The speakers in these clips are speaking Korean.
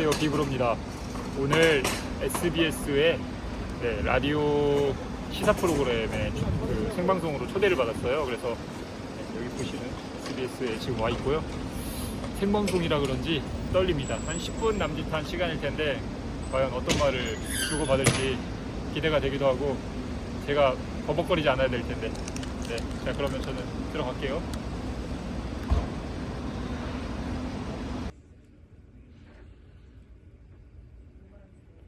안녕하세요 비브로입니다. 오늘 SBS의 네, 라디오 시사 프로그램에 초- 그 생방송으로 초대를 받았어요. 그래서 네, 여기 보시는 SBS에 지금 와 있고요. 생방송이라 그런지 떨립니다. 한 10분 남짓한 시간일 텐데 과연 어떤 말을 주고 받을지 기대가 되기도 하고 제가 버벅거리지 않아야 될 텐데. 네, 자 그러면 저는 들어갈게요.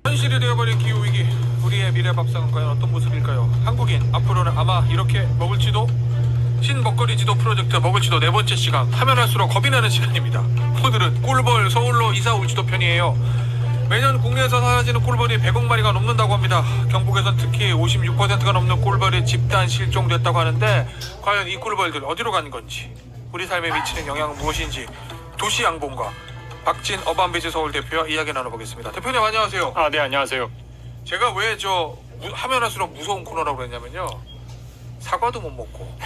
현실이 되어버린 기후위기 우리의 미래 밥상은 과연 어떤 모습일까요? 한국인 앞으로는 아마 이렇게 먹을지도 신먹거리 지도 프로젝트 먹을지도 네 번째 시간. 하면 할수록 겁이 나는 시간입니다. 오늘은 꿀벌 서울로 이사 올 지도 편이에요. 매년 국내에서 사라지는 꿀벌이 100억 마리가 넘는다고 합니다. 경북에선 특히 56%가 넘는 꿀벌이 집단 실종됐다고 하는데 과연 이 꿀벌들 어디로 간 건지 우리 삶에 미치는 영향은 무엇인지 도시 양봉과 박진 어반비즈 서울 대표와 이야기 나눠보겠습니다. 대표님 안녕하세요. 아, 네 안녕하세요. 제가 왜 저 하면 할수록 무서운 코너라고 그랬냐면요 사과도 못 먹고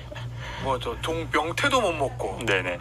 뭐 저 동명태도 못 먹고 네네.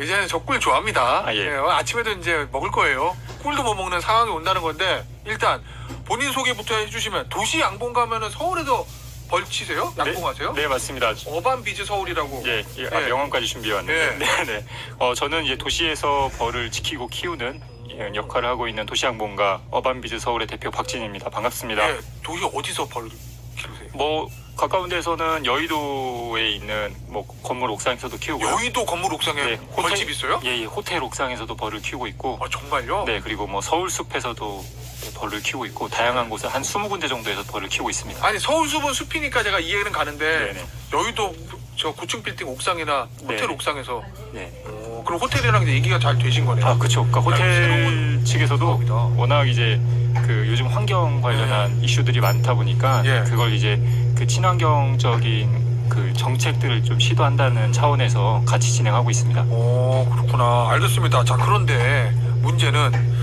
이제는 저 꿀 좋아합니다 아, 예. 아침에도 이제 먹을 거예요 꿀도 못 먹는 상황이 온다는 건데 일단 본인 소개부터 해주시면 도시 양봉 가면은 서울에도 벌치세요? 양봉하세요? 네, 네 맞습니다. 어반 비즈 서울이라고 예, 예, 아, 예. 명함까지 준비해 왔는데. 예. 네, 네. 어, 저는 이제 도시에서 벌을 지키고 키우는 예, 역할을 하고 있는 도시항공과 어반비즈 서울의 대표 박진입니다. 반갑습니다. 예, 도시 어디서 벌 키우세요? 뭐 가까운 데서는 여의도에 있는 뭐 건물 옥상에서도 키우고요. 여의도 건물 옥상에 네, 벌집 있어요? 예, 예, 호텔 옥상에서도 벌을 키우고 있고, 아 정말요? 네 그리고 뭐 서울 숲에서도 네, 벌을 키우고 있고 다양한 곳에 한 20군데 정도에서 벌을 키우고 있습니다. 아니 서울 숲은 숲이니까 제가 이해는 가는데 네네. 여의도 저 고층 빌딩 옥상이나 호텔 네. 옥상에서 네. 오, 그럼 호텔이랑 얘기가 잘 되신 거네요. 아, 그쵸. 그러니까 호텔 새로운 측에서도. 워낙 이제 그 요즘 환경 관련한 이슈들이 많다 보니까 예. 그걸 이제 그 친환경적인 그 정책들을 좀 시도한다는 차원에서 같이 진행하고 있습니다. 오 그렇구나 알겠습니다. 자 그런데 문제는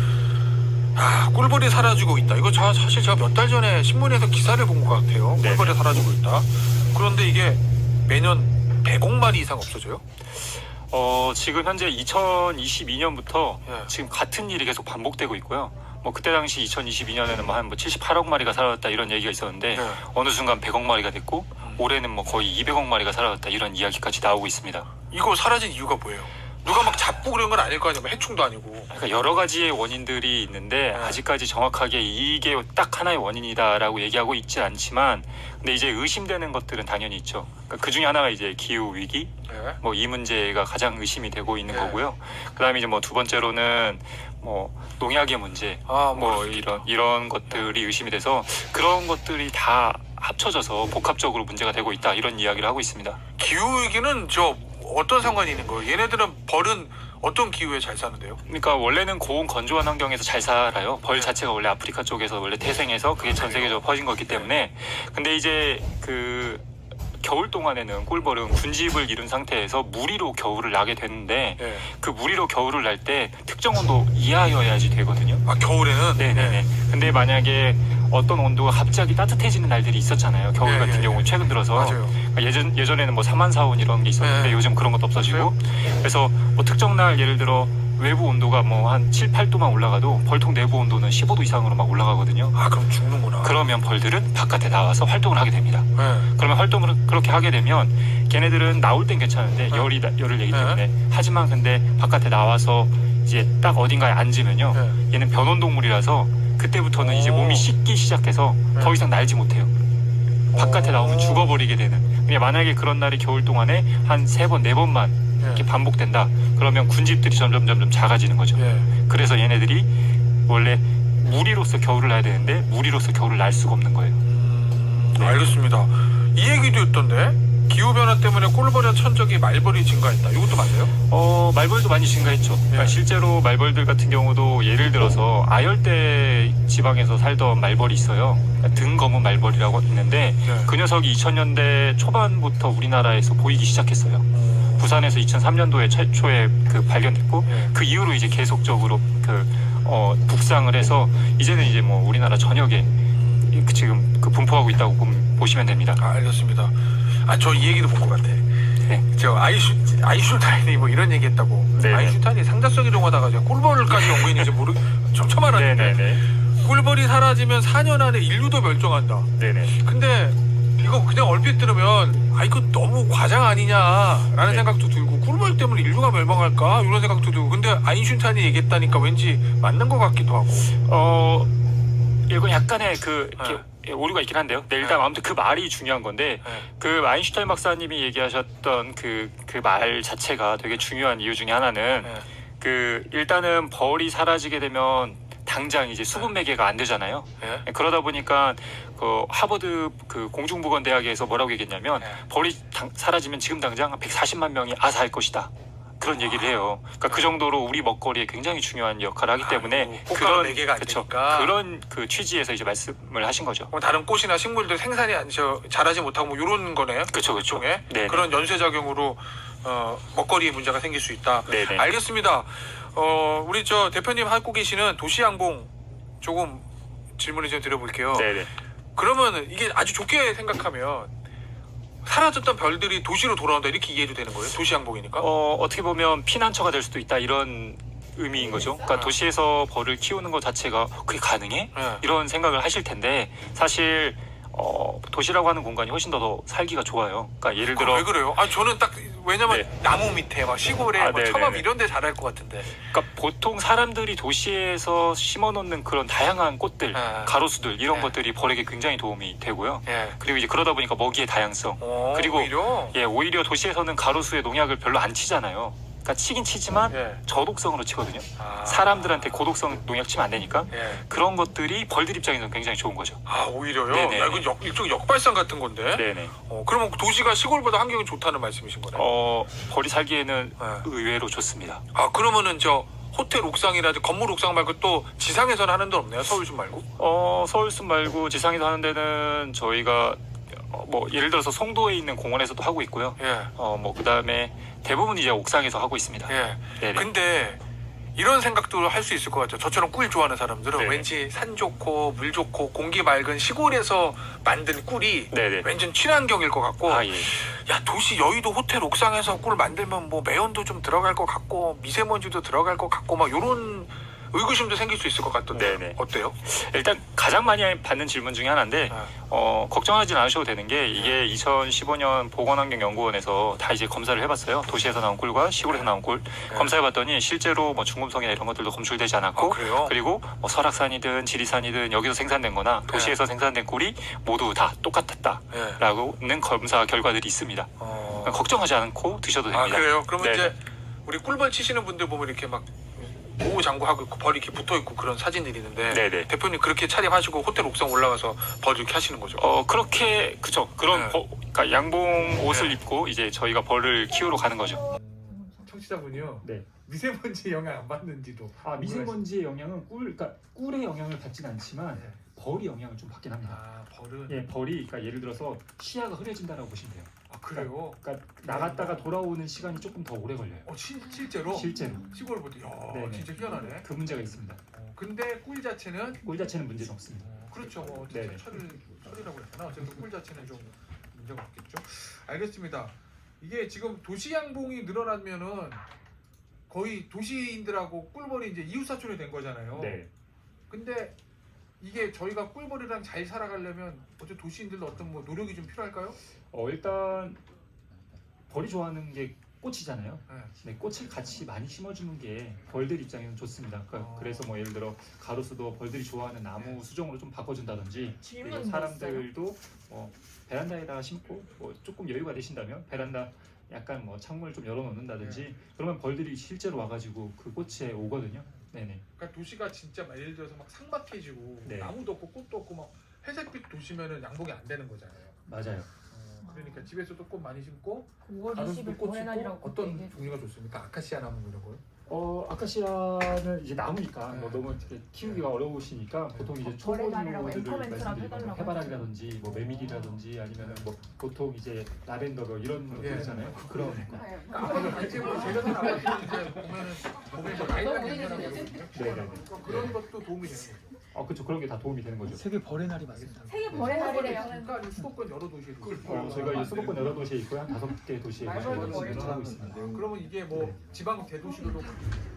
아 꿀벌이 사라지고 있다. 이거 자, 사실 제가 몇 달 전에 신문에서 기사를 본 것 같아요. 네네. 꿀벌이 사라지고 있다. 그런데 이게 매년 100억 마리 이상 없어져요? 어, 지금 현재 2022년부터 예. 지금 같은 일이 계속 반복되고 있고요. 뭐 그때 당시 2022년에는 뭐 한 뭐 78억 마리가 살아났다 이런 얘기가 있었는데 네. 어느 순간 100억 마리가 됐고 올해는 뭐 거의 200억 마리가 살아났다 이런 이야기까지 나오고 있습니다. 이거 사라진 이유가 뭐예요? 누가 막 잡고 그런 건 아닐 거 아니에요? 뭐 해충도 아니고. 그러니까 여러 가지의 원인들이 있는데 네. 아직까지 정확하게 이게 딱 하나의 원인이다라고 얘기하고 있지 않지만 근데 이제 의심되는 것들은 당연히 있죠. 그러니까 그 중에 하나가 이제 기후 위기 네. 뭐 이 문제가 가장 의심이 되고 있는 네. 거고요. 그다음에 이제 뭐 두 번째로는 뭐 농약의 문제 아, 뭐 이런 이런 것들이 의심이 돼서 그런 것들이 다 합쳐져서 복합적으로 문제가 되고 있다 이런 이야기를 하고 있습니다. 기후 위기는 저 어떤 상관이 있는 거예요? 얘네들은 벌은 어떤 기후에 잘 사는데요? 그러니까 원래는 고온 건조한 환경에서 잘 살아요. 벌 네. 자체가 원래 아프리카 쪽에서 원래 태생해서 그게 전 세계적으로 퍼진 거기 때문에 근데 이제 그 겨울 동안에는 꿀벌은 군집을 이룬 상태에서 무리로 겨울을 나게 되는데 예. 그 무리로 겨울을 날 때 특정 온도 이하여야지 되거든요. 아 겨울에는 네네네. 근데 만약에 어떤 온도가 갑자기 따뜻해지는 날들이 있었잖아요. 겨울 네, 같은 네, 경우는 네. 최근 들어서 맞아요. 예전 예전에는 뭐 3만 4온 이런 게 있었는데 네. 요즘 그런 것도 없어지고 그래서 뭐 특정 날 예를 들어 외부 온도가 뭐 한 7, 8도만 올라가도 벌통 내부 온도는 15도 이상으로 막 올라가거든요. 아 그럼 죽는구나. 그러면 벌들은 바깥에 나와서 활동을 하게 됩니다. 네. 그러면 활동을 그렇게 하게 되면 걔네들은 나올 땐 괜찮은데 네. 열이 나- 열을 내기 네. 때문에 하지만 근데 바깥에 나와서 이제 딱 어딘가에 앉으면요 네. 얘는 변온 동물이라서 그때부터는 이제 오. 몸이 식기 시작해서 네. 더 이상 날지 못해요. 바깥에 오. 나오면 죽어버리게 되는. 그냥 만약에 그런 날이 겨울 동안에 한 세 번, 네 번만 예. 이렇게 반복된다. 그러면 군집들이 점점 점점 작아지는 거죠. 예. 그래서 얘네들이 원래 무리로서 겨울을 나야 되는데 무리로서 겨울을 날 수가 없는 거예요. 음, 네. 알겠습니다. 이 얘기도 있던데 기후 변화 때문에 꿀벌의 천적이 말벌이 증가했다. 이것도 맞아요? 어, 말벌도 많이 증가했죠. 그러니까 네. 실제로 말벌들 같은 경우도 예를 들어서 아열대 지방에서 살던 말벌이 있어요. 그러니까 등 검은 말벌이라고 있는데 네. 그 녀석이 2000년대 초반부터 우리나라에서 보이기 시작했어요. 부산에서 2003년도에 최초에 그 발견됐고 예. 그 이후로 이제 계속적으로 그 어, 북상을 해서 이제는 이제 뭐 우리나라 전역에 그 지금 그 분포하고 있다고 보- 보시면 됩니다. 아, 알겠습니다. 아 저 이 얘기도 본 것 같아. 네. 저 아이슈 아이슈타인이 뭐 이런 얘기했다고. 네네. 아이슈타인이 상자성 이동하다가 제가 꿀벌까지 온거 있는지 모르 사라지면 4년 안에 인류도 멸종한다. 네네. 근데 이거 그냥 얼핏 들으면 아 이거 너무 과장 아니냐라는 네. 생각도 들고 꿀벌 때문에 인류가 멸망할까 이런 생각도 들고 근데 아인슈타인이 얘기했다니까 왠지 맞는 것 같기도 하고 어 이건 약간의 그 이렇게 네. 예, 오류가 있긴 한데요. 네, 일단 네. 아무튼 그 말이 중요한 건데 네. 그 아인슈타인 박사님이 얘기하셨던 그 그 말 자체가 되게 중요한 이유 중에 하나는 네. 그 일단은 벌이 사라지게 되면 당장 이제 수분 매개가 안 되잖아요. 네. 그러다 보니까 그 하버드 그 공중보건대학에서 뭐라고 얘기했냐면 네. 벌이 당- 사라지면 지금 당장 140만 명이 아사할 것이다. 그런 얘기를 해요. 그러니까 그 정도로 우리 먹거리에 굉장히 중요한 역할을 하기 때문에 아이고, 꽃가루 네 개가 안 그쵸. 되니까. 그런 그 취지에서 이제 말씀을 하신 거죠. 뭐 다른 꽃이나 식물들 생산이 안 저, 잘하지 못하고 뭐 이런 거네요. 그쵸 그쵸. 종에 네. 그런 연쇄 작용으로 어, 먹거리에 문제가 생길 수 있다. 네네. 알겠습니다. 어, 우리 저 대표님 하고 계시는 도시양봉 조금 질문을 좀 드려볼게요. 네네. 그러면 이게 아주 좋게 생각하면 사라졌던 별들이 도시로 돌아온다 이렇게 이해도 되는 거예요? 도시양봉이니까? 어 어떻게 보면 피난처가 될 수도 있다 이런 의미인 거죠. 그러니까 아. 도시에서 벌을 키우는 것 자체가 그게 가능해? 네. 이런 생각을 하실 텐데 사실 어, 도시라고 하는 공간이 훨씬 더, 더 살기가 좋아요. 그러니까 예를 들어 왜 그래요? 아 저는 딱 왜냐면 네. 나무 밑에 막 시골에 아, 막 네, 처마 네, 네. 이런 데 자랄 것 같은데. 그러니까 보통 사람들이 도시에서 심어놓는 그런 다양한 꽃들, 네. 가로수들 이런 네. 것들이 벌에게 굉장히 도움이 되고요. 예. 그리고 이제 그러다 보니까 먹이의 다양성. 어, 그리고 오히려 예, 오히려 도시에서는 가로수에 농약을 별로 안 치잖아요. 그러니까 치긴 치지만 예. 저독성으로 치거든요. 아. 사람들한테 고독성 농약 치면 안 되니까 예. 그런 것들이 벌들 입장에서는 굉장히 좋은 거죠. 아 오히려요? 네네. 야, 이건 역, 일종 역발상 같은 건데. 네네. 어, 그러면 도시가 시골보다 환경이 좋다는 말씀이신 거네요. 어, 벌이 살기에는 네. 의외로 좋습니다. 아 그러면은 저 호텔 옥상이라든지 건물 옥상 말고 또 지상에서는 하는 데 없나요? 서울숲 말고? 어, 서울숲 말고 지상에서 하는 데는 저희가 어, 뭐 예를 들어서 송도에 있는 공원에서도 하고 있고요. 예. 어, 뭐 그다음에 대부분 이제 옥상에서 하고 있습니다. 예. 네네. 근데 이런 생각도 할 수 있을 것 같아요. 저처럼 꿀 좋아하는 사람들은 네네. 왠지 산 좋고 물 좋고 공기 맑은 시골에서 만든 꿀이 네네. 왠지 친환경일 것 같고 아 예. 야 도시 여의도 호텔 옥상에서 꿀 만들면 뭐 매연도 좀 들어갈 것 같고 미세먼지도 들어갈 것 같고 막 요런 의구심도 생길 수 있을 것 같던데 네네. 어때요? 일단 가장 많이 받는 질문 중에 하나인데 아, 어, 걱정하진 않으셔도 되는 게 이게 2015년 보건환경연구원에서 다 이제 검사를 해봤어요. 도시에서 나온 꿀과 시골에서 나온 꿀 네. 검사해봤더니 실제로 뭐 중금속이나 이런 것들도 검출되지 않았고 아, 그래요? 그리고 뭐 설악산이든 지리산이든 여기서 생산된-거나 네. 도시에서 생산된 꿀이 모두 다 똑같았다라고는 예. 검사 결과들이 있습니다. 어... 걱정하지 않고 드셔도 아 됩니다. 그래요? 그러면 네네. 이제 우리 꿀벌 치시는 분들 보면 이렇게 막 보호 장구하고 있고 벌이 이렇게 붙어 있고 그런 사진들이 있는데 네네. 대표님 그렇게 차림하시고 호텔 옥상 올라가서 벌 이렇게 하시는 거죠? 어 그렇게 그죠 그런 네. 버- 그러니까 양봉 옷을 네. 입고 이제 저희가 벌을 키우러 가는 거죠. 청취자분이요. 네. 미세먼지 영향 안 받는지도. 아 미세먼지의 영향은 꿀, 그러니까 꿀의 영향을 받진 않지만 네. 벌이 영향을 좀 받긴 합니다. 아 벌은. 예, 벌이 그러니까 예를 들어서 시야가 흐려진다라고 보시면 돼요. 아 그래요. 그러니까 나갔다가 돌아오는 시간이 조금 더 오래 걸려요. 어 실, 실제로 실제로 시골보다. 야 네네. 진짜 희한하네. 그 문제가 있습니다. 어, 근데 꿀 자체는 꿀 자체는 문제는 없습니다. 어, 그렇죠. 뭐 어쨌든 네네. 철을 철이라고 했잖아. 어쨌든 꿀 자체는 좀 문제가 없겠죠. 알겠습니다. 이게 지금 도시 양봉이 늘어나면은 거의 도시인들하고 꿀벌이 이제 이웃 사촌이 된 거잖아요. 네. 근데 이게 저희가 꿀벌이랑 잘 살아가려면 어째 도시인들도 어떤 뭐 노력이 좀 필요할까요? 어 일단 벌이 좋아하는 게 꽃이잖아요. 네. 네, 꽃을 같이 많이 심어주는 게 벌들 입장에는 좋습니다. 그러니까 어. 그래서 뭐 예를 들어 가로수도 벌들이 좋아하는 나무 수종으로 좀 바꿔준다든지 질문 그리고 뭐 사람들도 뭐 베란다에다가 심고 뭐 조금 여유가 되신다면 베란다 약간 뭐 창문을 좀 열어놓는다든지 네. 그러면 벌들이 실제로 와가지고 그 꽃에 오거든요. 네네. 그러니까 도시가 진짜 막 예를 들어서 막 삭막해지고 네. 나무도 없고 꽃도 없고 막 회색빛 도시면은 양봉이 안 되는 거잖아요. 맞아요. 어, 그러니까 집에서도 꽃 많이 심고 9월 가로수도 20일 꽃 보헤날이라고 심고 그때 어떤 종류가 좋습니까? 아카시아 나무 뭐 이런 거요? 어 아카시아는 이제 나무니까 네. 뭐 너무 이렇게 키우기가 어려우시니까 네. 보통 이제 어, 앵커멘트라고 말씀드리면 해바라기라든지 뭐 메밀이라든지 아니면은 뭐 보통 이제 라벤더 뭐 이런 예. 것들 있잖아요. 그런 거. 이제 뭐 제가 보면은 보면 뭐. 그러니까 그런 것도 도움이 되는 거죠. 아 그렇죠. 그런 게 다 도움이 되는 거죠. 세계 벌의 날이 맞습니다. 세계 벌레날이래요. 그러니까 이 수도권 여러 도시에 있고 어, 저희가 이제 수도권 여러 도시에 있고요. 한 다섯 개 도시에 말벌도 있습니다. 그러면 이게 뭐 지방 대도시로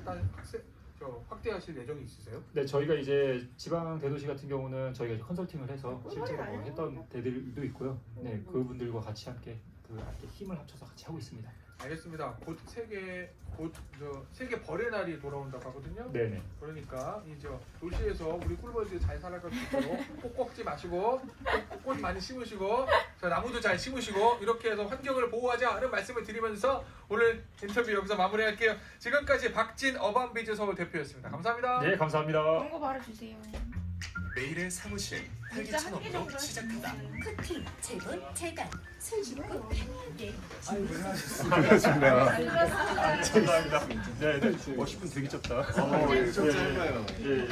도딱 세- 저 확대하실 예정이 있으세요? 네, 저희가 이제 지방 대도시 같은 경우는 저희가 컨설팅을 해서 실제로 뭐 했던 데들도 있고요. 네, 그분들과 같이 함께 그 함께 힘을 합쳐서 같이 하고 있습니다. 알겠습니다. 곧 세계 곧저 세계 벌의 날이 돌아온다고 하거든요. 네, 네. 그러니까 이제 도시에서 우리 꿀벌들이 잘 살아갈 수 있도록 꼭 꺾지 마시고 꽃- 꽃 많이 심으시고 저 나무도 잘 심으시고 이렇게 해서 환경을 보호하자는 말씀을 드리면서 오늘 인터뷰 여기서 마무리할게요. 지금까지 박진 어반비즈 서울 대표였습니다. 감사합니다. 네, 감사합니다. 광고 말아주세요. 매일의 사무실 활기찬업으로 정도 시작한다. 커팅, 재본, 재간, 술 붓고 편하게 감사합니다. 네, 네. 어, 10분 되게 짧다. 어, 예, 좀 짧아요. 예, 예.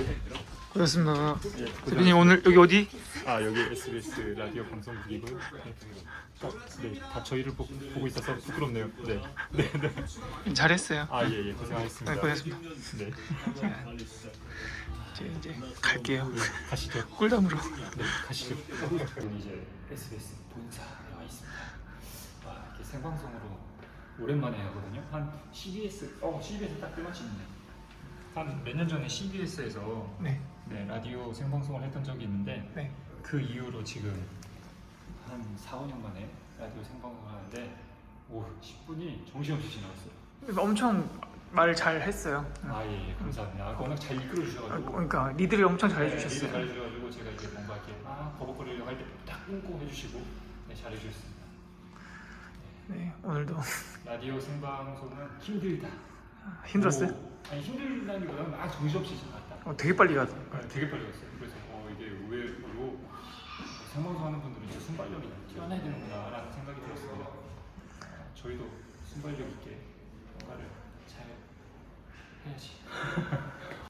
그렇습니다. 예, 대표님 오늘 여기 어디? 아, 여기 SBS 라디오 방송국이고요. 네. 다, 네, 다 저희를 보, 보고 있어서 부끄럽네요. 네. 네, 네. 잘했어요. 아, 예, 예. 고생하셨습니다. 네, 고생하셨습니다. 네. 이제 이제 갈게요. 네, 가시죠. 꿀담으로. 네, 가시죠. 이제 SBS 본사에 와 있습니다. 와, 이렇게 생방송으로 오랜만에 하거든요. 한 CBS, 어, CBS 딱 때마침이네. 한 몇 년 전에 CBS에서 네. 네, 라디오 생방송을 했던 적이 있는데 네. 그 이후로 지금 한 4, 5년 만에 라디오 생방송을 하는데 오, 10분이 정신없이 지나갔어요. 엄청 말 잘 했어요. 아, 예, 예, 감사합니다. 아, 워낙 잘 이끌어 주셔가지고 그러니까 리드를 엄청 잘 네, 해주셨어요. 잘 해주셔가지고 제가 이제 뭔가 이렇게 아 버벅거리려고 할 때 딱 끊고 해주시고 네, 잘 해주셨습니다. 네, 오늘도 라디오 생방송은 힘들다. 힘들었어요. 오, 아니 힘들다기보다는 아 정신없이 지나갔다. 어, 되게 빨리 가서. 아, 되게 빨리 갔어요. 그래서 어, 이게 의외로 생방송 하는 분들은 진짜 순발력이 뛰어나야 되는구나라는 생각이 들었습니다. 아, 저희도 순발력 있게 뭔가를 잘 해야지.